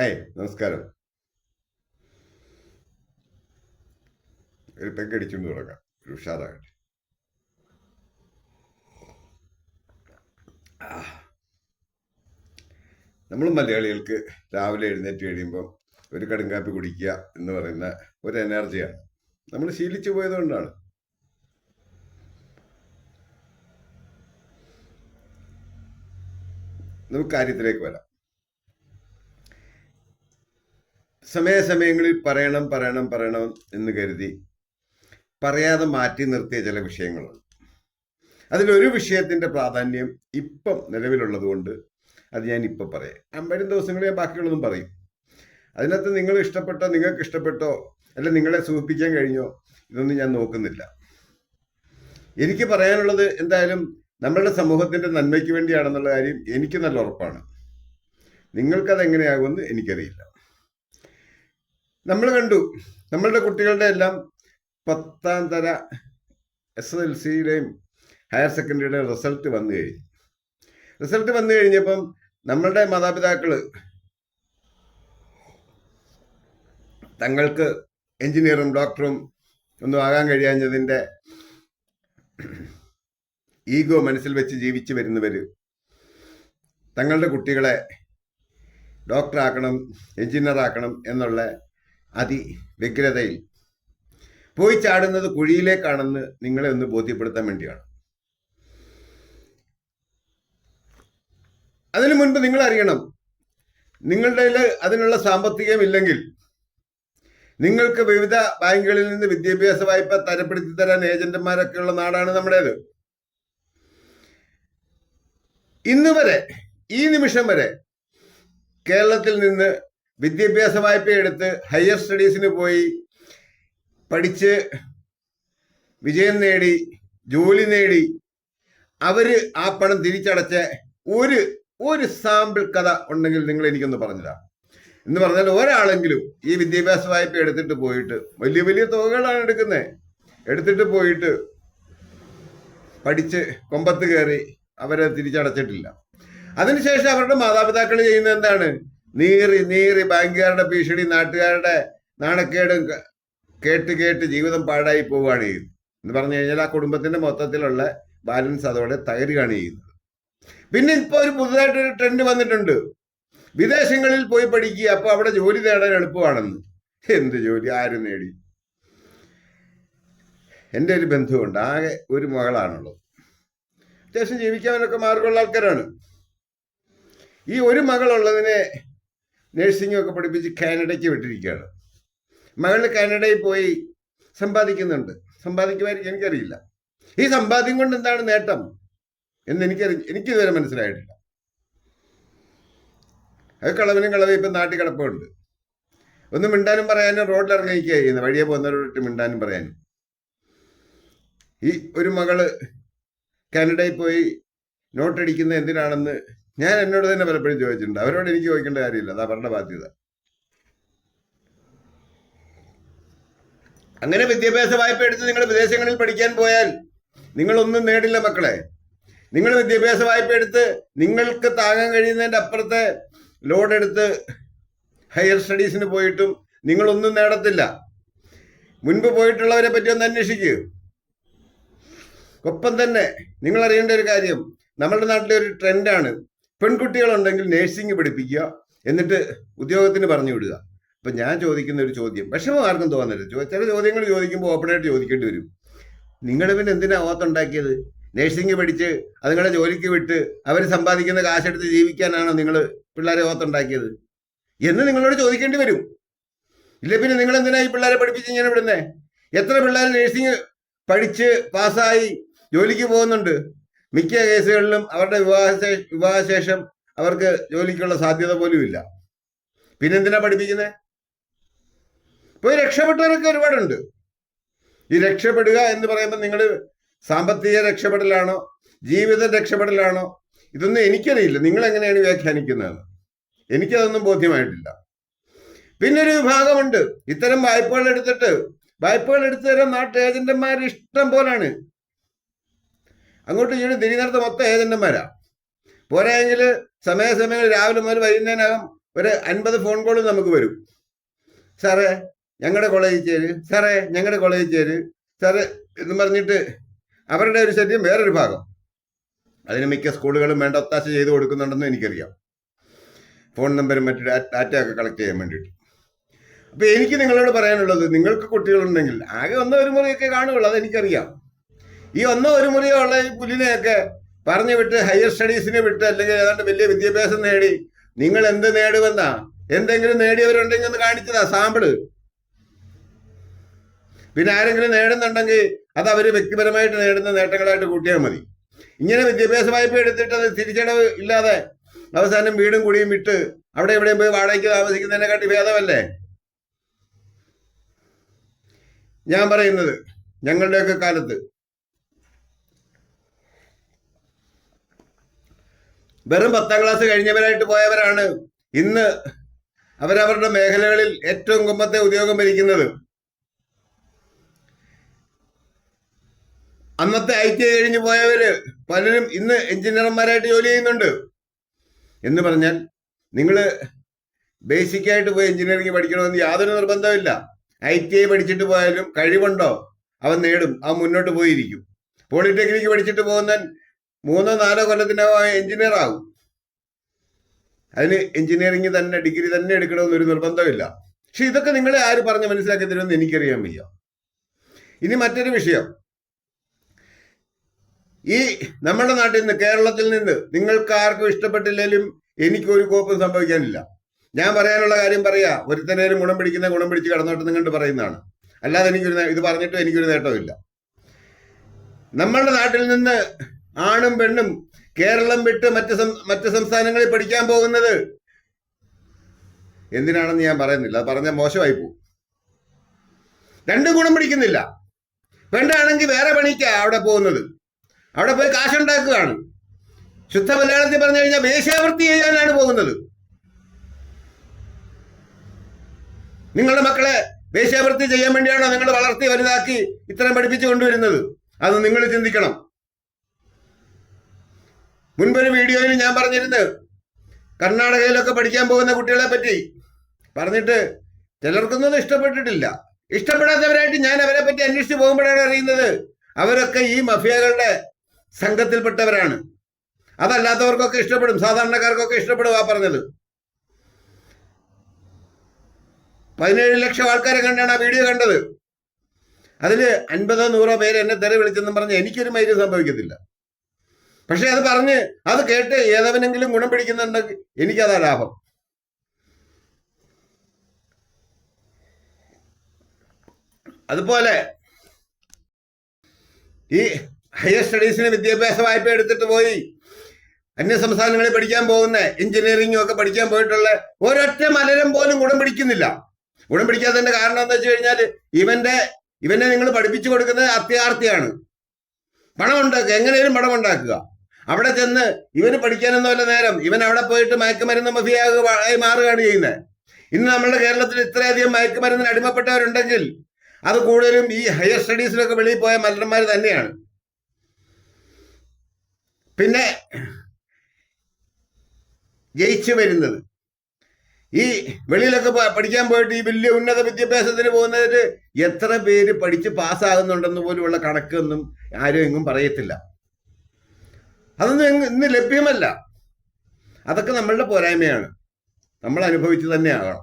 ഏയ് നമസ്കാരം. ഒരു പെഗ് അടിച്ചുകൊണ്ട് തുടങ്ങാം ഒരു ഉഷാറാകട്ടെ. നമ്മൾ മലയാളികൾക്ക് രാവിലെ എഴുന്നേറ്റ് കഴിയുമ്പോൾ ഒരു കടുങ്കാപ്പി കുടിക്കുക എന്ന് പറയുന്ന ഒരു എനർജിയാണ്. നമ്മൾ ശീലിച്ചു പോയതുകൊണ്ടാണ് നമുക്ക് കാര്യത്തിലേക്ക് വരാം. സമയാസമയങ്ങളിൽ പറയണം പറയണം പറയണം എന്ന് കരുതി പറയാതെ മാറ്റി നിർത്തിയ ചില വിഷയങ്ങളുണ്ട്. അതിലൊരു വിഷയത്തിന്റെ പ്രാധാന്യം ഇപ്പം നിലവിലുള്ളത് കൊണ്ട് അത് ഞാൻ ഇപ്പം പറയാം. വരും ദിവസങ്ങളിൽ ഞാൻ ബാക്കിയുള്ളതും പറയും. അതിനകത്ത് നിങ്ങൾ ഇഷ്ടപ്പെട്ടോ നിങ്ങൾക്ക് ഇഷ്ടപ്പെട്ടോ അല്ല നിങ്ങളെ സൂചിപ്പിക്കാൻ കഴിഞ്ഞോ ഇതൊന്നും ഞാൻ നോക്കുന്നില്ല. എനിക്ക് പറയാനുള്ളത് എന്തായാലും നമ്മളുടെ സമൂഹത്തിന്റെ നന്മയ്ക്ക് വേണ്ടിയാണെന്നുള്ള കാര്യം എനിക്ക് നല്ല ഉറപ്പാണ്. നിങ്ങൾക്കത് എങ്ങനെയാകുമെന്ന് എനിക്കറിയില്ല. നമ്മൾ കണ്ടു. നമ്മളുടെ കുട്ടികളുടെ എല്ലാം പത്താം തര എസ് എൽ സിയുടെയും ഹയർ സെക്കൻഡറിയുടെ റിസൾട്ട് വന്നു കഴിഞ്ഞു. റിസൾട്ട് വന്നു കഴിഞ്ഞപ്പം നമ്മളുടെ മാതാപിതാക്കൾ തങ്ങൾക്ക് എഞ്ചിനീയറും ഡോക്ടറും ഒന്നും ആകാൻ കഴിയാഞ്ഞതിന്റെ ഈഗോ മനസ്സിൽ വെച്ച് ജീവിച്ചു വരുന്നവർ തങ്ങളുടെ കുട്ടികളെ ഡോക്ടറാക്കണം എഞ്ചിനീയറാക്കണം എന്നുള്ള അതിവ്യഗ്രതയിൽ പോയി ചാടുന്നത് കുഴിയിലേക്കാണെന്ന് നിങ്ങളെ ഒന്ന് ബോധ്യപ്പെടുത്താൻ വേണ്ടിയാണ്. അതിനു മുൻപ് നിങ്ങൾ അറിയണം നിങ്ങളുടെ അതിനുള്ള സാമ്പത്തികം ഇല്ലെങ്കിൽ നിങ്ങൾക്ക് വിവിധ ബാങ്കുകളിൽ നിന്ന് വിദ്യാഭ്യാസ വായ്പ തരപ്പെടുത്തി തരാൻ ഏജന്റുമാരൊക്കെ ഉള്ള നാടാണ് നമ്മുടേത്. ഇന്ന് വരെ ഈ നിമിഷം വരെ കേരളത്തിൽ നിന്ന് വിദ്യാഭ്യാസ വായ്പ എടുത്ത് ഹയർ സ്റ്റഡീസിന് പോയി പഠിച്ച് വിജയം നേടി ജോലി നേടി. അവർ ആ പണം തിരിച്ചടച്ച ഒരു ഒരു സാമ്പിൾ കഥ ഉണ്ടെങ്കിൽ നിങ്ങൾ എനിക്കൊന്ന് പറഞ്ഞുതരാം. എന്ന് പറഞ്ഞാൽ ഒരാളെങ്കിലും ഈ വിദ്യാഭ്യാസ വായ്പ എടുത്തിട്ട് പോയിട്ട് വലിയ വലിയ തുകകളാണ് എടുക്കുന്നത് എടുത്തിട്ട് പോയിട്ട് പഠിച്ച് കൊമ്പത്ത് കയറി അവരെ തിരിച്ചടച്ചിട്ടില്ല. അതിനുശേഷം അവരുടെ മാതാപിതാക്കൾ ചെയ്യുന്നത് എന്താണ്? നീറി നീറി ബാങ്കുകാരുടെ ഭീഷണി നാട്ടുകാരുടെ നാണക്കേടും കേട്ട് കേട്ട് ജീവിതം പാഴായി പോവുകയാണ് ചെയ്യുന്നത്. എന്ന് പറഞ്ഞു കഴിഞ്ഞാൽ ആ കുടുംബത്തിന്റെ മൊത്തത്തിലുള്ള ബാലൻസ് അതോടെ തകരുകയാണ് ചെയ്യുന്നത്. പിന്നെ ഇപ്പൊ ഒരു പുതുതായിട്ടൊരു ട്രെൻഡ് വന്നിട്ടുണ്ട്. വിദേശങ്ങളിൽ പോയി പഠിക്കുക അപ്പൊ അവിടെ ജോലി നേടാൻ എളുപ്പമാണെന്ന്. എന്ത് ജോലി? ആരും നേടി. എന്റെ ഒരു ബന്ധുവുണ്ട് ആകെ ഒരു മകളാണുള്ളത്. അത്യാവശ്യം ജീവിക്കാനൊക്കെ മാർഗമുള്ള ആൾക്കാരാണ്. ഈ ഒരു മകളുള്ളതിനെ നഴ്സിംഗ് ഒക്കെ പഠിപ്പിച്ച് കാനഡയ്ക്ക് വിട്ടിരിക്കുകയാണ്. മകൾ കാനഡയിൽ പോയി സമ്പാദിക്കുന്നുണ്ട്. സമ്പാദിക്കുമായിരിക്കും എനിക്കറിയില്ല. ഈ സമ്പാദ്യം കൊണ്ട് എന്താണ് നേട്ടം? എന്ന് എനിക്കറി എനിക്കിതുവരെ മനസ്സിലായിട്ടില്ല. അത് കളവിനും കളവ് ഇപ്പം നാട്ടിൽ കിടപ്പുണ്ട്. ഒന്ന് മിണ്ടാനും പറയാനും റോഡിൽ ഇറങ്ങിയിരിക്കുക ചെയ്യുന്നത് വഴിയെ പോകുന്നവരോട്ട് മിണ്ടാനും പറയാനും. ഈ ഒരു മകൾ കാനഡയിൽ പോയി നോട്ടടിക്കുന്നത് എന്തിനാണെന്ന് ഞാൻ എന്നോട് തന്നെ പലപ്പോഴും ചോദിച്ചിട്ടുണ്ട്. അവരോട് എനിക്ക് ചോദിക്കേണ്ട കാര്യമില്ല. അതാ അവരുടെ ബാധ്യത. അങ്ങനെ വിദ്യാഭ്യാസ വായ്പ എടുത്ത് നിങ്ങൾ വിദേശങ്ങളിൽ പഠിക്കാൻ പോയാൽ നിങ്ങളൊന്നും നേടില്ല മക്കളെ. നിങ്ങൾ വിദ്യാഭ്യാസ വായ്പ എടുത്ത് നിങ്ങൾക്ക് താങ്ങാൻ കഴിയുന്നതിന്റെ അപ്പുറത്തെ ലോഡ് എടുത്ത് ഹയർ സ്റ്റഡീസിന് പോയിട്ടും നിങ്ങളൊന്നും നേടത്തില്ല. മുൻപ് പോയിട്ടുള്ളവരെ പറ്റി ഒന്ന് അന്വേഷിക്കുക ഒപ്പം തന്നെ നിങ്ങൾ അറിയേണ്ട ഒരു കാര്യം. നമ്മുടെ നാട്ടിലെ ഒരു ട്രെൻഡാണ്. പെൺകുട്ടികളുണ്ടെങ്കിൽ നേഴ്സിംഗ് പഠിപ്പിക്കുക എന്നിട്ട് ഉദ്യോഗത്തിന് പറഞ്ഞു വിടുക. അപ്പൊ ഞാൻ ചോദിക്കുന്ന ഒരു ചോദ്യം. വിഷമം ആർക്കും തോന്നരുത്. ചില ചോദ്യങ്ങൾ ചോദിക്കുമ്പോൾ ഓപ്പണായിട്ട് ചോദിക്കേണ്ടി വരും. നിങ്ങൾ പിന്നെ എന്തിനാ ഓത്തുണ്ടാക്കിയത് നേഴ്സിംഗ് പഠിച്ച് അതുങ്ങളെ ജോലിക്ക് വിട്ട് അവർ സമ്പാദിക്കുന്ന കാശെടുത്ത് ജീവിക്കാനാണോ നിങ്ങൾ പിള്ളേരെ ഓത്തുണ്ടാക്കിയത് എന്ന് നിങ്ങളോട് ചോദിക്കേണ്ടി വരും. ഇല്ല പിന്നെ നിങ്ങൾ എന്തിനാ ഈ പിള്ളേരെ പഠിപ്പിച്ച് ഇങ്ങനെ വിടുന്നേ? എത്ര പിള്ളേർ നേഴ്സിംഗ് പഠിച്ച് പാസ്സായി ജോലിക്ക് പോകുന്നുണ്ട്? മിക്ക കേസുകളിലും അവരുടെ വിവാഹ വിവാഹശേഷം അവർക്ക് ജോലിക്കുള്ള സാധ്യത പോലും ഇല്ല പിന്നെന്തിനാ പഠിപ്പിക്കുന്നത് പോയി രക്ഷപ്പെട്ടവരൊക്കെ ഒരുപാടുണ്ട്. ഈ രക്ഷപ്പെടുക എന്ന് പറയുമ്പോൾ നിങ്ങൾ സാമ്പത്തിക രക്ഷപ്പെടലാണോ? ജീവിത രക്ഷപ്പെടലാണോ? ഇതൊന്നും എനിക്കറിയില്ല. നിങ്ങൾ എങ്ങനെയാണ് വ്യാഖ്യാനിക്കുന്നതെന്ന് എനിക്കതൊന്നും ബോധ്യമായിട്ടില്ല. പിന്നെ ഒരു വിഭാഗമുണ്ട്. ഇത്തരം വായ്പകൾ എടുത്തിട്ട് വായ്പകൾ എടുത്തു തരാൻ നാട്ടു ഏജന്റന്മാർ ഇഷ്ടം പോലാണ്. അങ്ങോട്ട് ഇങ്ങോട്ട് നേരത്തെ മൊത്തം ഏജന്റന്മാരാ പോരായെങ്കിൽ സമയാസമയങ്ങളിൽ രാവിലെ മുതൽ വൈകുന്നേരം ഒരു അൻപത് ഫോൺ കോളും നമുക്ക് വരും. സാറേ ഞങ്ങളുടെ കോളേജിൽ ചേര്. സാറേ ഞങ്ങളുടെ കോളേജിൽ ചേര്. സാറേ എന്ന് പറഞ്ഞിട്ട് അവരുടെ ഒരു ശല്യം വേറൊരു ഭാഗം. അതിന് മിക്ക സ്കൂളുകളും വേണ്ട ഒത്താശ ചെയ്ത് കൊടുക്കുന്നുണ്ടെന്ന് എനിക്കറിയാം. ഫോൺ നമ്പരും മറ്റു ഡാറ്റ ഒക്കെ കളക്ട് ചെയ്യാൻ വേണ്ടിയിട്ട്. അപ്പൊ എനിക്ക് നിങ്ങളോട് പറയാനുള്ളത് നിങ്ങൾക്ക് കുട്ടികളുണ്ടെങ്കിൽ ആകെ ഒന്നോ ഒരു മുറിയൊക്കെ കാണുകയുള്ളൂ അതെനിക്കറിയാം. ഈ ഒന്നോ ഒരു മുറിയോ ഉള്ള ഈ പുലിനെയൊക്കെ പറഞ്ഞു വിട്ട് ഹയർ സ്റ്റഡീസിനെ വിട്ട് അല്ലെങ്കിൽ ഏതാണ്ട് വലിയ വിദ്യാഭ്യാസം നേടി. നിങ്ങൾ എന്ത് നേടുമെന്നാ? എന്തെങ്കിലും നേടിയവരുണ്ടെങ്കിൽ ഒന്ന് കാണിച്ചതാ സാമ്പിൾ പിന്നെ ആരെങ്കിലും നേടുന്നുണ്ടെങ്കിൽ അത് അവർ വ്യക്തിപരമായിട്ട് നേടുന്ന നേട്ടങ്ങളായിട്ട് കൂട്ടിയാൽ മതി. ഇങ്ങനെ വിദ്യാഭ്യാസ വായ്പ എടുത്തിട്ട് അത് തിരിച്ചടവ് ഇല്ലാതെ അവസാനം വീടും കുടിയും വിട്ട് അവിടെ എവിടെയും പോയി വാടകയ്ക്ക് താമസിക്കുന്നതിനെക്കാട്ടി ഭേദമല്ലേ? ഞാൻ പറയുന്നത് ഞങ്ങളുടെയൊക്കെ കാലത്ത് വെറും പത്താം ക്ലാസ് കഴിഞ്ഞവരായിട്ട് പോയവരാണ് ഇന്ന് അവരവരുടെ മേഖലകളിൽ ഏറ്റവും കുമ്പത്തെ ഉദ്യോഗം ഭരിക്കുന്നത്. അന്നത്തെ ഐ ടി കഴിഞ്ഞ് പോയവര് പലരും ഇന്ന് എഞ്ചിനീയർമാരായിട്ട് ജോലി ചെയ്യുന്നുണ്ട്. എന്ന് പറഞ്ഞാൽ നിങ്ങൾ ബേസിക് ആയിട്ട് പോയി എഞ്ചിനീയറിംഗ് പഠിക്കണമെന്ന് യാതൊരു നിർബന്ധമില്ല ഐ ടി ഐ പഠിച്ചിട്ട് പോയാലും കഴിവുണ്ടോ? അവൻ നേടും. അവൻ മുന്നോട്ട് പോയിരിക്കും. പോളിടെക്നിക്ക് പഠിച്ചിട്ട് പോകുന്നവൻ മൂന്നോ നാലോ കൊല്ലത്തിനകം എഞ്ചിനീയർ ആകും അതിന് എഞ്ചിനീയറിംഗ് തന്നെ ഡിഗ്രി തന്നെ എടുക്കണമെന്ന് ഒരു നിർബന്ധമില്ല. പക്ഷെ ഇതൊക്കെ നിങ്ങളെ ആര് പറഞ്ഞ് മനസ്സിലാക്കി തരുമെന്ന് എനിക്കറിയാൻ വയ്യ. ഇനി മറ്റൊരു വിഷയം. ഈ നമ്മുടെ നാട്ടിൽ നിന്ന് കേരളത്തിൽ നിന്ന് നിങ്ങൾക്ക് ആർക്കും ഇഷ്ടപ്പെട്ടില്ലെങ്കിലും എനിക്കൊരു കോപ്പും സംഭവിക്കാനില്ല. ഞാൻ പറയാനുള്ള കാര്യം പറയാ ഒരുത്തനേലും ഗുണം പിടിക്കുന്ന ഗുണം പിടിച്ച് കടന്നോട്ട് നിങ്ങോട്ട് പറയുന്നതാണ്. അല്ലാതെ എനിക്കൊരു ഇത് പറഞ്ഞിട്ടും എനിക്കൊരു നേട്ടമില്ല നമ്മളുടെ നാട്ടിൽ നിന്ന് ആണും പെണ്ണും കേരളം വിട്ട് മറ്റ് മറ്റ് സംസ്ഥാനങ്ങളിൽ പഠിക്കാൻ പോകുന്നത്. എന്തിനാണെന്ന് ഞാൻ പറയുന്നില്ല. അത് പറഞ്ഞാൽ മോശമായി പോകും. രണ്ടും ഗുണം പിടിക്കുന്നില്ല. പെണ്ണാണെങ്കിൽ വേറെ പണിക്കാ അവിടെ പോകുന്നത്. അവിടെ പോയി കാശുണ്ടാക്കുകയാണ്. ശുദ്ധ മലയാളത്തിൽ പറഞ്ഞു കഴിഞ്ഞാൽ വേശ്യാവൃത്തി ചെയ്യാനാണ് പോകുന്നത്. നിങ്ങളുടെ മക്കളെ വേശ്യാവൃത്തി ചെയ്യാൻ വേണ്ടിയാണോ നിങ്ങൾ വളർത്തി വലുതാക്കി ഇത്രയും പഠിപ്പിച്ചു കൊണ്ടുവരുന്നത്? അത് നിങ്ങൾ ചിന്തിക്കണം. മുൻപൊരു വീഡിയോയിൽ ഞാൻ പറഞ്ഞിരുന്നു കർണാടകയിലൊക്കെ പഠിക്കാൻ പോകുന്ന കുട്ടികളെ പറ്റി. പറഞ്ഞിട്ട് ചിലർക്കൊന്നും ഇഷ്ടപ്പെട്ടിട്ടില്ല. ഇഷ്ടപ്പെടാത്തവരായിട്ട് ഞാൻ അവരെ പറ്റി അന്വേഷിച്ച് പോകുമ്പോഴാണ് അറിയുന്നത്. അവരൊക്കെ ഈ മഫിയകളുടെ സംഘത്തിൽപ്പെട്ടവരാണ്. അതല്ലാത്തവർക്കൊക്കെ ഇഷ്ടപ്പെടും. സാധാരണക്കാർക്കൊക്കെ ഇഷ്ടപ്പെടും ആ പറഞ്ഞത്. പതിനേഴ് ലക്ഷം ആൾക്കാരെ കണ്ടാണ് ആ വീഡിയോ കണ്ടത്. അതിൽ അൻപതോ നൂറോ പേര് എന്നെ തെറി വിളിച്ചെന്നും പറഞ്ഞ് എനിക്കൊരു മൈര്യം സംഭവിക്കത്തില്ല. പക്ഷെ അത് പറഞ്ഞ് അത് കേട്ട് ഏതവനെങ്കിലും ഗുണം പിടിക്കുന്നുണ്ടെങ്കിൽ എനിക്കതാ ലാഭം. അതുപോലെ ഈ ഹയർ സ്റ്റഡീസിന് വിദ്യാഭ്യാസ വായ്പ എടുത്തിട്ട് പോയി. അന്യ സംസ്ഥാനങ്ങളിൽ പഠിക്കാൻ പോകുന്ന എഞ്ചിനീയറിംഗും ഒക്കെ പഠിക്കാൻ പോയിട്ടുള്ള ഒരൊറ്റ മലരം പോലും ഗുണം പിടിക്കുന്നില്ല. ഗുണം പിടിക്കാത്തതിന്റെ കാരണം എന്താ വെച്ച് കഴിഞ്ഞാൽ ഇവന്റെ ഇവനെ നിങ്ങൾ പഠിപ്പിച്ചു കൊടുക്കുന്നത് അത്യാർത്ഥിയാണ്. പണം ഉണ്ടാക്കുക എങ്ങനെയും പണം ഉണ്ടാക്കുക അവിടെ ചെന്ന് ഇവന് പഠിക്കാനൊന്നുമല്ല നേരം. ഇവൻ അവിടെ പോയിട്ട് മയക്കുമരുന്ന് മഫിയായി മാറുകയാണ് ചെയ്യുന്നത്. ഇന്ന് നമ്മുടെ കേരളത്തിൽ ഇത്രയധികം മയക്കുമരുന്നിന് അടിമപ്പെട്ടവരുണ്ടെങ്കിൽ അത് കൂടുതലും ഈ ഹയർ സ്റ്റഡീസിലൊക്കെ വെളിയിൽ പോയ മലർമാർ തന്നെയാണ്. പിന്നെ ജയിച്ചു വരുന്നത്. ഈ വെളിയിലൊക്കെ പഠിക്കാൻ പോയിട്ട് ഈ വലിയ ഉന്നത വിദ്യാഭ്യാസത്തിന് പോകുന്നതിന് എത്ര പേര് പഠിച്ച് പാസ്സാകുന്നുണ്ടെന്ന് പോലുമുള്ള കണക്കൊന്നും ആരും എങ്ങും പറയത്തില്ല. അതൊന്നും ഇന്ന് ലഭ്യമല്ല. അതൊക്കെ നമ്മളുടെ പോരായ്മയാണ്. നമ്മൾ അനുഭവിച്ചു തന്നെ ആകണം.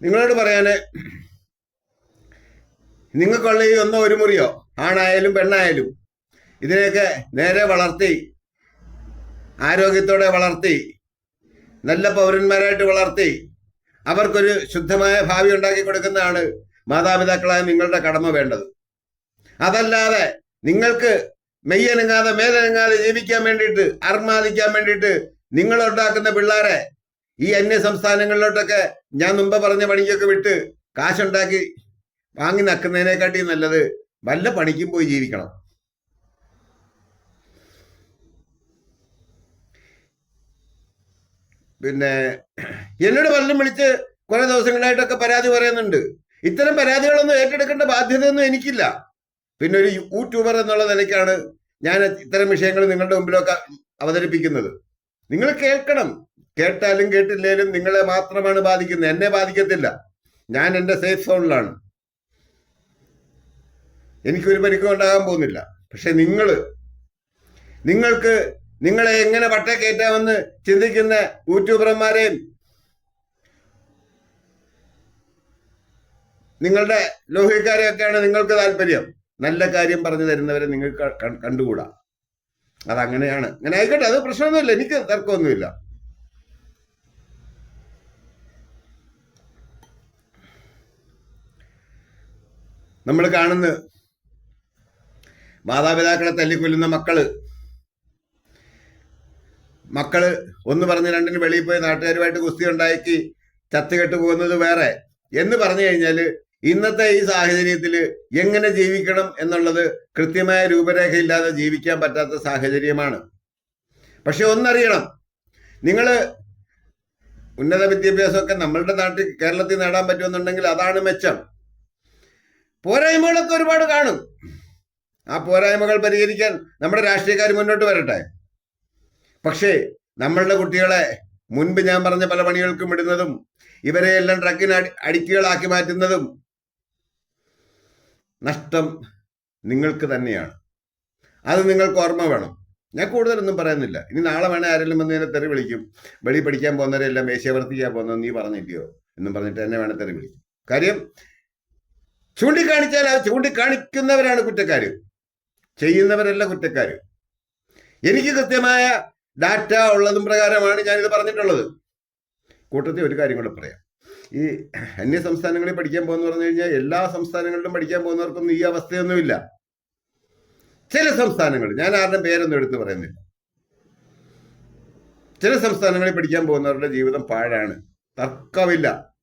നിങ്ങളോട് പറയാന് നിങ്ങൾക്കുള്ള ഈ ഒന്നോ ഒരു മുറിയോ ആണായാലും പെണ്ണായാലും ഇതിനെയൊക്കെ നേരെ വളർത്തി ആരോഗ്യത്തോടെ വളർത്തി നല്ല പൗരന്മാരായിട്ട് വളർത്തി അവർക്കൊരു ശുദ്ധമായ ഭാവി ഉണ്ടാക്കി കൊടുക്കുന്നതാണ് മാതാപിതാക്കളായ നിങ്ങളുടെ കടമ വേണ്ടത്. അതല്ലാതെ നിങ്ങൾക്ക് മെയ്യനങ്ങാതെ മേലനങ്ങാതെ ജീവിക്കാൻ വേണ്ടിയിട്ട് അർമാദിക്കാൻ വേണ്ടിയിട്ട് നിങ്ങൾ ഉണ്ടാക്കുന്ന പിള്ളേരെ ഈ അന്യ സംസ്ഥാനങ്ങളിലോട്ടൊക്കെ ഞാൻ മുമ്പ് പറഞ്ഞ പണിക്കൊക്കെ വിട്ട് കാശുണ്ടാക്കി വാങ്ങി നക്കുന്നതിനെക്കാട്ടി നല്ലത് വല്ല പണിക്കും പോയി ജീവിക്കണം. പിന്നെ എന്നോട് പലരും വിളിച്ച് കുറെ ദിവസങ്ങളായിട്ടൊക്കെ പരാതി പറയുന്നുണ്ട്. ഇത്തരം പരാതികളൊന്നും ഏറ്റെടുക്കേണ്ട ബാധ്യതയൊന്നും എനിക്കില്ല. പിന്നെ ഒരു യൂട്യൂബർ എന്നുള്ള നിലയ്ക്കാണ് ഞാൻ ഇത്തരം വിഷയങ്ങൾ നിങ്ങളുടെ മുമ്പിലൊക്കെ അവതരിപ്പിക്കുന്നത്. നിങ്ങൾ കേൾക്കണം. കേട്ടാലും കേട്ടില്ലേലും നിങ്ങളെ മാത്രമാണ് ബാധിക്കുന്നത്. എന്നെ ബാധിക്കത്തില്ല. ഞാൻ എന്റെ സേഫ് സോണിലാണ് എനിക്കൊരു പരിക്കും ഉണ്ടാകാൻ പോകുന്നില്ല. പക്ഷെ നിങ്ങൾ നിങ്ങൾക്ക് നിങ്ങളെ എങ്ങനെ പട്ട കയറ്റാമെന്ന് ചിന്തിക്കുന്ന യൂട്യൂബർമാരെയും നിങ്ങളുടെ ലോഹിക്കാരെയൊക്കെയാണ് നിങ്ങൾക്ക് താല്പര്യം. നല്ല കാര്യം പറഞ്ഞു തരുന്നവരെ നിങ്ങൾക്ക് കണ്ടുകൂടാ. അതങ്ങനെയാണ്. അങ്ങനെ ആയിക്കോട്ടെ അത് പ്രശ്നമൊന്നുമില്ല. എനിക്ക് തർക്കമൊന്നുമില്ല. നമ്മൾ കാണുന്നു മാതാപിതാക്കളെ തല്ലിക്കൊല്ലുന്ന മക്കൾ. മക്കൾ ഒന്ന് പറഞ്ഞ് രണ്ടിന് വെളിയിൽ പോയി നാട്ടുകാരുമായിട്ട് കുസ്തി ഉണ്ടാക്കി ചത്തുകെട്ട് പോകുന്നത് വേറെ. എന്ന് പറഞ്ഞു കഴിഞ്ഞാൽ ഇന്നത്തെ ഈ സാഹചര്യത്തിൽ എങ്ങനെ ജീവിക്കണം എന്നുള്ളത് കൃത്യമായ രൂപരേഖയില്ലാതെ ജീവിക്കാൻ പറ്റാത്ത സാഹചര്യമാണ്. പക്ഷെ ഒന്നറിയണം. നിങ്ങൾ ഉന്നത വിദ്യാഭ്യാസമൊക്കെ നമ്മളുടെ നാട്ടിൽ കേരളത്തിൽ നേടാൻ പറ്റുമെന്നുണ്ടെങ്കിൽ അതാണ് മെച്ചം. പോരായ്മകളൊക്കെ ഒരുപാട് കാണും. ആ പോരായ്മകൾ പരിഹരിക്കാൻ നമ്മുടെ രാഷ്ട്രീയക്കാർ മുന്നോട്ട് വരട്ടെ. പക്ഷേ നമ്മളുടെ കുട്ടികളെ മുൻപ് ഞാൻ പറഞ്ഞ പല പണികൾക്കും ഇടുന്നതും ഇവരെ എല്ലാം ട്രക്കിന് അടി അടിക്കുകളാക്കി മാറ്റുന്നതും നഷ്ടം നിങ്ങൾക്ക് തന്നെയാണ്. അത് നിങ്ങൾക്ക് ഓർമ്മ വേണം. ഞാൻ കൂടുതലൊന്നും പറയുന്നില്ല. ഇനി നാളെ വേണേൽ ആരെങ്കിലും വന്ന് എന്നെ തെറി വിളിക്കും. വെളി പഠിക്കാൻ പോകുന്നവരെല്ലാം മേശവർത്തിക്കാൻ പോകുന്നത് നീ പറഞ്ഞില്ലയോ എന്നും പറഞ്ഞിട്ട് എന്നെ വേണേൽ തെറി വിളിക്കും. കാര്യം ചൂണ്ടിക്കാണിച്ചാൽ ആ ചൂണ്ടിക്കാണിക്കുന്നവരാണ് കുറ്റക്കാർ ചെയ്യുന്നവരല്ല കുറ്റക്കാർ എനിക്ക് കൃത്യമായ ഡാറ്റ ഉള്ളതും പ്രകാരമാണ് ഞാനിത് പറഞ്ഞിട്ടുള്ളത്. കൂട്ടത്തിൽ ഒരു കാര്യം കൂടെ പറയാം. ഈ അന്യ സംസ്ഥാനങ്ങളിൽ പഠിക്കാൻ പോകുന്ന പറഞ്ഞു കഴിഞ്ഞാൽ എല്ലാ സംസ്ഥാനങ്ങളിലും പഠിക്കാൻ പോകുന്നവർക്കൊന്നും ഈ അവസ്ഥയൊന്നുമില്ല. ചില സംസ്ഥാനങ്ങൾ ഞാൻ ആരുടെ പേരൊന്നും എടുത്ത് പറയുന്നില്ല. ചില സംസ്ഥാനങ്ങളിൽ പഠിക്കാൻ പോകുന്നവരുടെ ജീവിതം പാഴാണ്. തർക്കമില്ല.